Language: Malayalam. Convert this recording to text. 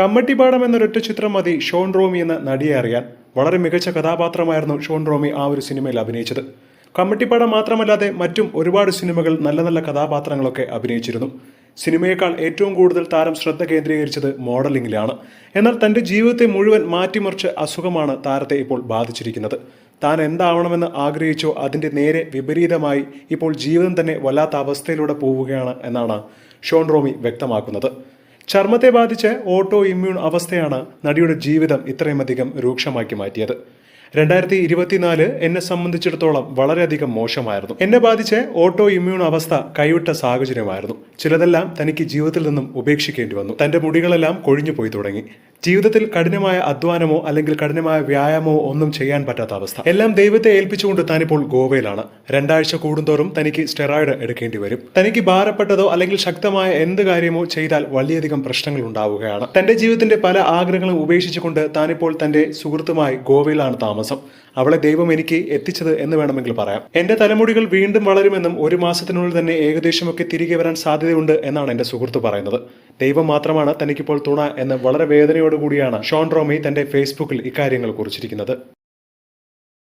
കമ്മട്ടിപ്പാടം എന്നൊരൊറ്റ ചിത്രം മതി ഷോൺ റോമി എന്ന നടിയെ അറിയാൻ. വളരെ മികച്ച കഥാപാത്രമായിരുന്നു ഷോൺ റോമി ആ ഒരു സിനിമയിൽ അഭിനയിച്ചത്. കമ്മട്ടിപ്പാടം മാത്രമല്ലാതെ മറ്റും ഒരുപാട് സിനിമകൾ നല്ല നല്ല കഥാപാത്രങ്ങളൊക്കെ അഭിനയിച്ചിരുന്നു. സിനിമയേക്കാൾ ഏറ്റവും കൂടുതൽ താരം ശ്രദ്ധ കേന്ദ്രീകരിച്ചത് മോഡലിംഗിലാണ്. എന്നാൽ തന്റെ ജീവിതത്തെ മുഴുവൻ മാറ്റിമറിച്ച അസുഖമാണ് താരത്തെ ഇപ്പോൾ ബാധിച്ചിരിക്കുന്നത്. താൻ എന്താവണമെന്ന് ആഗ്രഹിച്ചോ അതിന്റെ നേരെ വിപരീതമായി ഇപ്പോൾ ജീവിതം തന്നെ വല്ലാത്ത അവസ്ഥയിലൂടെ പോവുകയാണ് എന്നാണ് ഷോൺ റോമി വ്യക്തമാക്കുന്നത്. ചർമ്മത്തെ ബാധിച്ച് ഓട്ടോ ഇമ്മ്യൂൺ അവസ്ഥയാണ് നടിയുടെ ജീവിതം ഇത്രയുമധികം രൂക്ഷമാക്കി മാറ്റിയത്. രണ്ടായിരത്തി ഇരുപത്തിനാല് എന്നെ സംബന്ധിച്ചിടത്തോളം വളരെയധികം മോശമായിരുന്നു. എന്നെ ബാധിച്ച് ഓട്ടോ ഇമ്മ്യൂൺ അവസ്ഥ കൈവിട്ട സാഹചര്യമായിരുന്നു. ചിലതെല്ലാം തനിക്ക് ജീവിതത്തിൽ നിന്നും ഉപേക്ഷിക്കേണ്ടി വന്നു. തന്റെ മുടികളെല്ലാം കൊഴിഞ്ഞു പോയി തുടങ്ങി. ജീവിതത്തിൽ കഠിനമായ അധ്വാനമോ അല്ലെങ്കിൽ കഠിനമായ വ്യായാമമോ ഒന്നും ചെയ്യാൻ പറ്റാത്ത അവസ്ഥ. എല്ലാം ദൈവത്തെ ഏൽപ്പിച്ചുകൊണ്ട് താനിപ്പോൾ ഗോവയിലാണ്. രണ്ടാഴ്ച കൂടുന്തോറും തനിക്ക് സ്റ്റെറോയിഡ് എടുക്കേണ്ടി വരും. തനിക്ക് ഭാരപ്പെട്ടതോ അല്ലെങ്കിൽ ശക്തമായ എന്ത് കാര്യമോ ചെയ്താൽ വലിയധികം പ്രശ്നങ്ങൾ ഉണ്ടാവുകയാണ്. തന്റെ ജീവിതത്തിന്റെ പല ആഗ്രഹങ്ങളും ഉപേക്ഷിച്ചുകൊണ്ട് താനിപ്പോൾ തന്റെ സുഹൃത്തുമായി ഗോവയിലാണ് താമസം അവളെ ദൈവം എനിക്ക് എത്തിച്ചത് എന്ന് വേണമെങ്കിൽ പറയാം. എന്റെ തലമുടികൾ വീണ്ടും വളരുമെന്നും ഒരു മാസത്തിനുള്ളിൽ തന്നെ ഏകദേശമൊക്കെ തിരികെ വരാൻ സാധ്യതയുണ്ട് എന്നാണ് എന്റെ സുഹൃത്ത് പറയുന്നത്. ദൈവം മാത്രമാണ് തനിക്കിപ്പോൾ തുണ എന്ന് വളരെ വേദനയോടുകൂടിയാണ് ഷോൺ റോമി തന്റെ ഫേസ്ബുക്കിൽ ഇക്കാര്യങ്ങൾ കുറിച്ചിരിക്കുന്നത്.